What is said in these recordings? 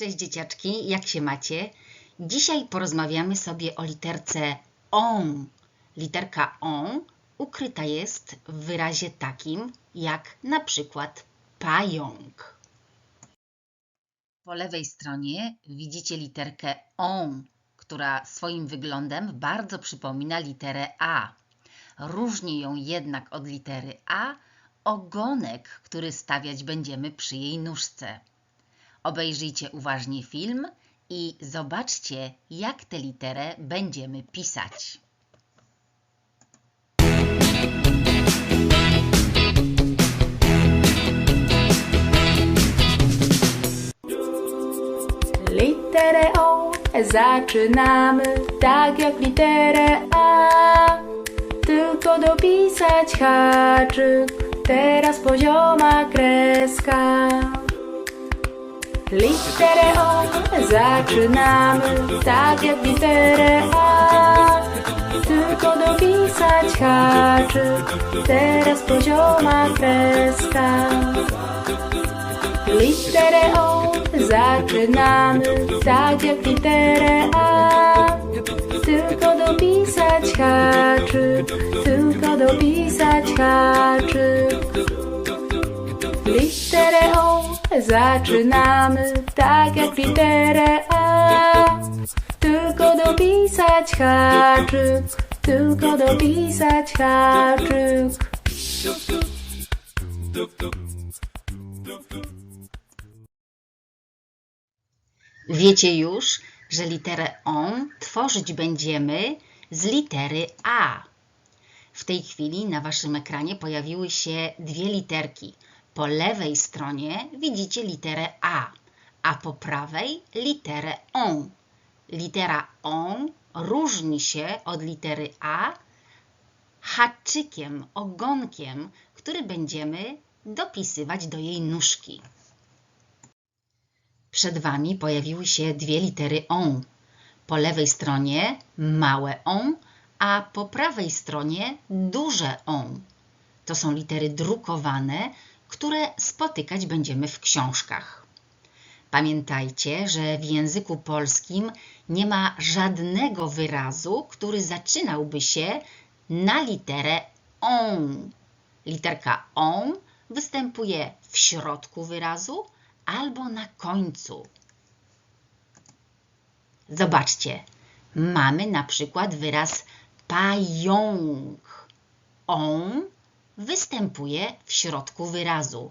Cześć dzieciaczki, jak się macie? Dzisiaj porozmawiamy sobie o literce on. Literka on ukryta jest w wyrazie takim jak na przykład pająk. Po lewej stronie widzicie literkę on, która swoim wyglądem bardzo przypomina literę A. Różni ją jednak od litery A ogonek, który stawiać będziemy przy jej nóżce. Obejrzyjcie uważnie film i zobaczcie, jak tę literę będziemy pisać. Literę O zaczynamy tak jak literę A. Tylko dopisać haczyk, teraz pozioma kreska. Literę O zaczynamy tak jak literę A. Tylko dopisać haczyk, teraz pozioma kreska. Literę O zaczynamy tak jak literę A. Tylko dopisać haczyk, tylko dopisać haczyk. Literę O zaczynamy tak jak literę A. Tylko dopisać haczyk, tylko dopisać haczyk. Wiecie już, że literę on tworzyć będziemy z litery A. W tej chwili na waszym ekranie pojawiły się dwie literki. Po lewej stronie widzicie literę A, a po prawej literę on. Litera on różni się od litery A haczykiem, ogonkiem, który będziemy dopisywać do jej nóżki. Przed Wami pojawiły się dwie litery on. Po lewej stronie małe on, a po prawej stronie duże on. To są litery drukowane, które spotykać będziemy w książkach. Pamiętajcie, że w języku polskim nie ma żadnego wyrazu, który zaczynałby się na literę on. Literka on występuje w środku wyrazu albo na końcu. Zobaczcie, mamy na przykład wyraz pająk. On występuje w środku wyrazu.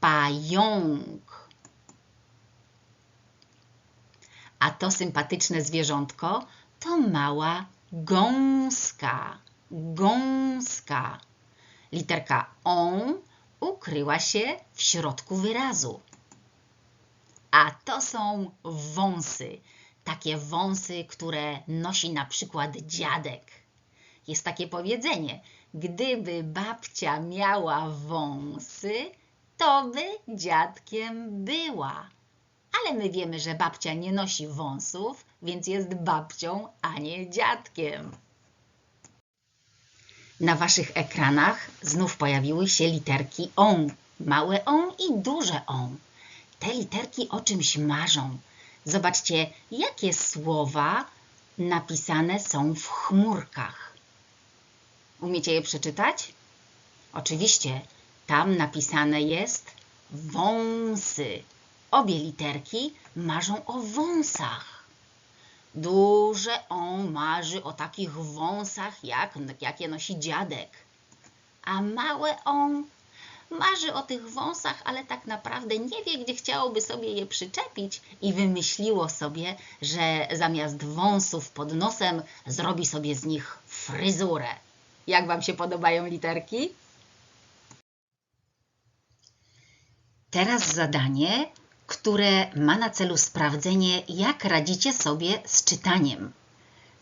Pająk. A to sympatyczne zwierzątko to mała gąska. Gąska. Literka on ukryła się w środku wyrazu. A to są wąsy. Takie wąsy, które nosi na przykład dziadek. Jest takie powiedzenie: gdyby babcia miała wąsy, to by dziadkiem była. Ale my wiemy, że babcia nie nosi wąsów, więc jest babcią, a nie dziadkiem. Na waszych ekranach znów pojawiły się literki on, małe on i duże on. Te literki o czymś marzą. Zobaczcie, jakie słowa napisane są w chmurkach. Umiecie je przeczytać? Oczywiście, tam napisane jest wąsy. Obie literki marzą o wąsach. Duże on marzy o takich wąsach, jak, jakie nosi dziadek. A małe on marzy o tych wąsach, ale tak naprawdę nie wie, gdzie chciałoby sobie je przyczepić i wymyśliło sobie, że zamiast wąsów pod nosem zrobi sobie z nich fryzurę. Jak Wam się podobają literki? Teraz zadanie, które ma na celu sprawdzenie, jak radzicie sobie z czytaniem.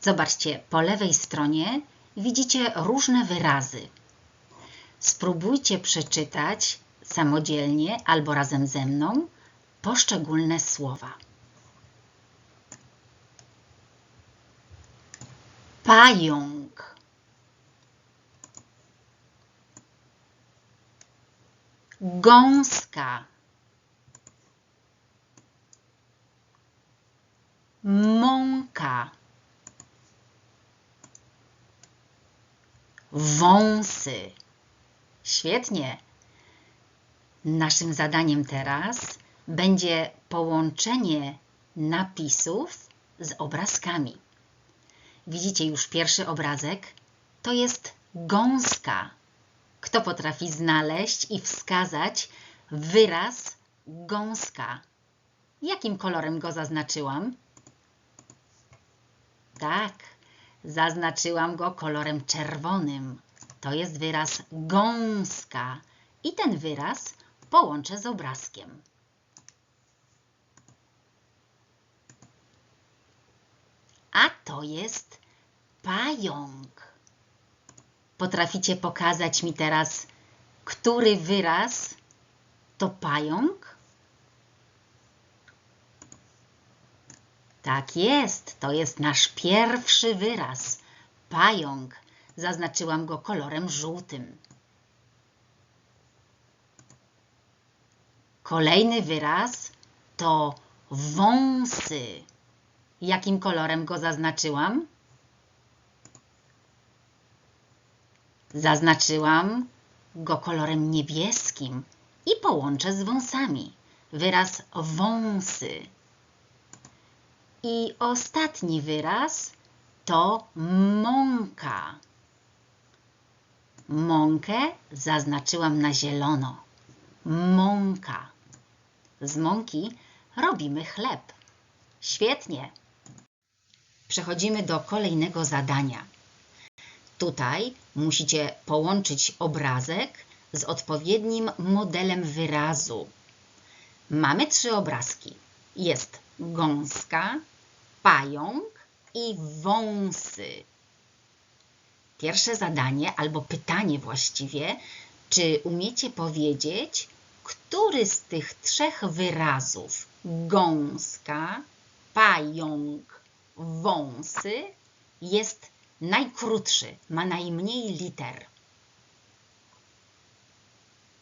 Zobaczcie, po lewej stronie widzicie różne wyrazy. Spróbujcie przeczytać samodzielnie albo razem ze mną poszczególne słowa. Pająk. gąska, mąka, wąsy. Świetnie. Naszym zadaniem teraz będzie połączenie napisów z obrazkami. Widzicie już pierwszy obrazek? To jest gąska. Kto potrafi znaleźć i wskazać wyraz gąska? Jakim kolorem go zaznaczyłam? Tak, zaznaczyłam go kolorem czerwonym. To jest wyraz gąska i ten wyraz połączę z obrazkiem. A to jest pająk. Potraficie pokazać mi teraz, który wyraz to pająk? Tak jest, to jest nasz pierwszy wyraz. Pająk. Zaznaczyłam go kolorem żółtym. Kolejny wyraz to wąsy. Jakim kolorem go zaznaczyłam? Zaznaczyłam go kolorem niebieskim i połączę z wąsami. Wyraz wąsy. I ostatni wyraz to mąka. Mąkę zaznaczyłam na zielono. Mąka. Z mąki robimy chleb. Świetnie. Przechodzimy do kolejnego zadania. Tutaj musicie połączyć obrazek z odpowiednim modelem wyrazu. Mamy trzy obrazki. Jest gąska, pająk i wąsy. Pierwsze zadanie albo pytanie właściwie, czy umiecie powiedzieć, który z tych trzech wyrazów gąska, pająk, wąsy jest najkrótszy, ma najmniej liter.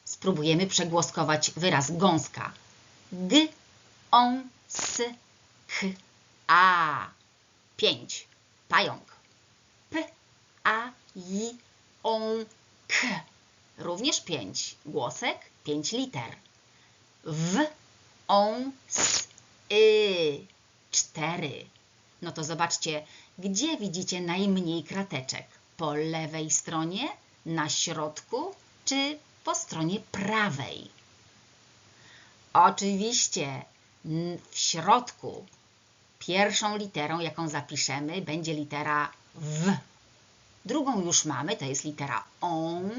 Spróbujemy przegłoskować wyraz gąska. G, on, s, k, a. Pięć. Pająk. P, a, i, on, k. Również pięć. Głosek, pięć liter. W, on, s, y. Cztery. No to zobaczcie, gdzie widzicie najmniej krateczek? Po lewej stronie, na środku czy po stronie prawej? Oczywiście w środku pierwszą literą, jaką zapiszemy, będzie litera W. Drugą już mamy, to jest litera ON.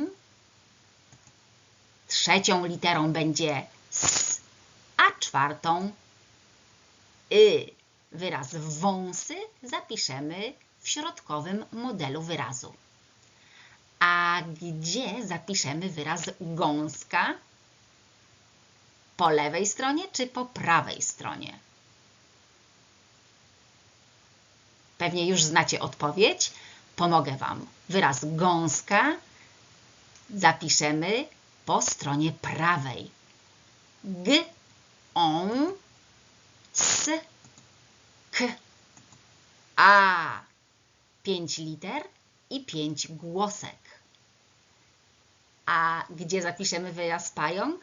Trzecią literą będzie S, a czwartą Y. Wyraz wąsy zapiszemy w środkowym modelu wyrazu. A gdzie zapiszemy wyraz gąska? Po lewej stronie czy po prawej stronie? Pewnie już znacie odpowiedź. Pomogę Wam. Wyraz gąska zapiszemy po stronie prawej. G, on, s, k, a. Pięć liter i pięć głosek. A gdzie zapiszemy wyraz pająk?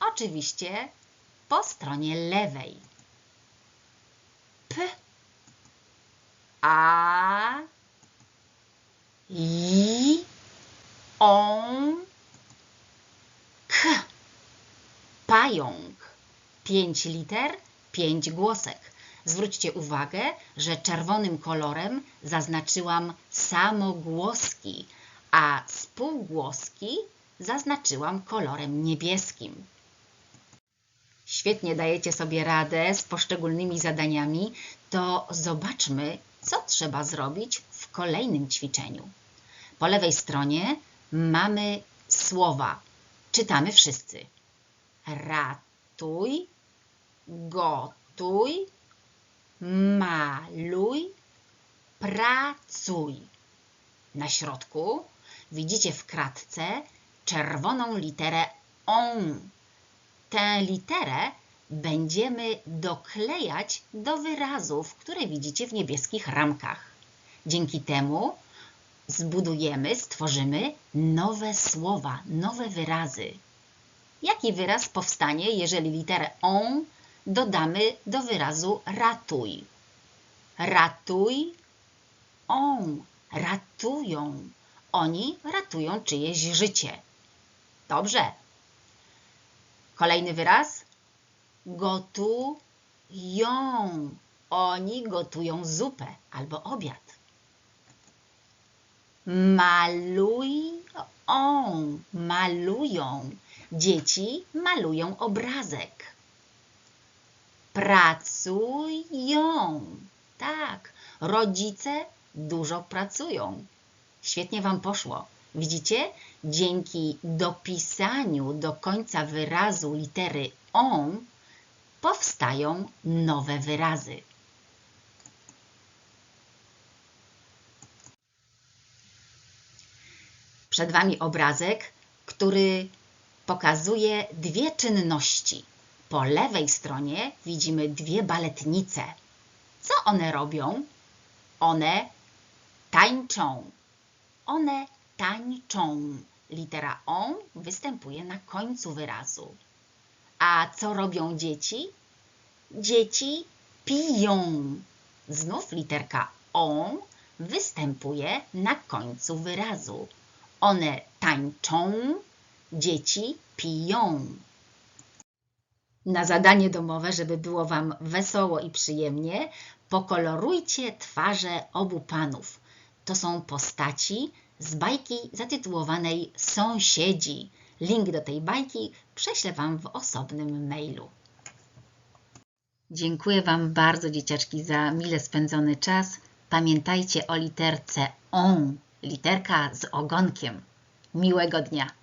Oczywiście po stronie lewej. P, a, i, on, k. Pająk. Pięć liter, pięć głosek. Zwróćcie uwagę, że czerwonym kolorem zaznaczyłam samogłoski, a spółgłoski zaznaczyłam kolorem niebieskim. Świetnie dajecie sobie radę z poszczególnymi zadaniami, to zobaczmy, co trzeba zrobić w kolejnym ćwiczeniu. Po lewej stronie mamy słowa. Czytamy wszyscy. Ratuj, gotuj, maluj, pracuj. Na środku widzicie w kratce czerwoną literę ON. Tę literę będziemy doklejać do wyrazów, które widzicie w niebieskich ramkach. Dzięki temu zbudujemy, stworzymy nowe słowa, nowe wyrazy. Jaki wyraz powstanie, jeżeli literę on dodamy do wyrazu ratuj? Ratuj, on, ratują. Oni ratują czyjeś życie. Dobrze. Kolejny wyraz. Gotują. Oni gotują zupę albo obiad. Malują. Malują. Dzieci malują obrazek. Pracują. Tak, rodzice dużo pracują. Świetnie Wam poszło. Widzicie? Dzięki dopisaniu do końca wyrazu litery on powstają nowe wyrazy. Przed Wami obrazek, który pokazuje dwie czynności. Po lewej stronie widzimy dwie baletnice. Co one robią? One tańczą. One tańczą. Litera on występuje na końcu wyrazu. A co robią dzieci? Dzieci piją. Znów literka on występuje na końcu wyrazu. One tańczą, dzieci piją. Na zadanie domowe, żeby było Wam wesoło i przyjemnie, pokolorujcie twarze obu panów. To są postaci z bajki zatytułowanej Sąsiedzi. Link do tej bajki prześlę Wam w osobnym mailu. Dziękuję Wam bardzo, dzieciaczki, za mile spędzony czas. Pamiętajcie o literce ON, literka z ogonkiem. Miłego dnia!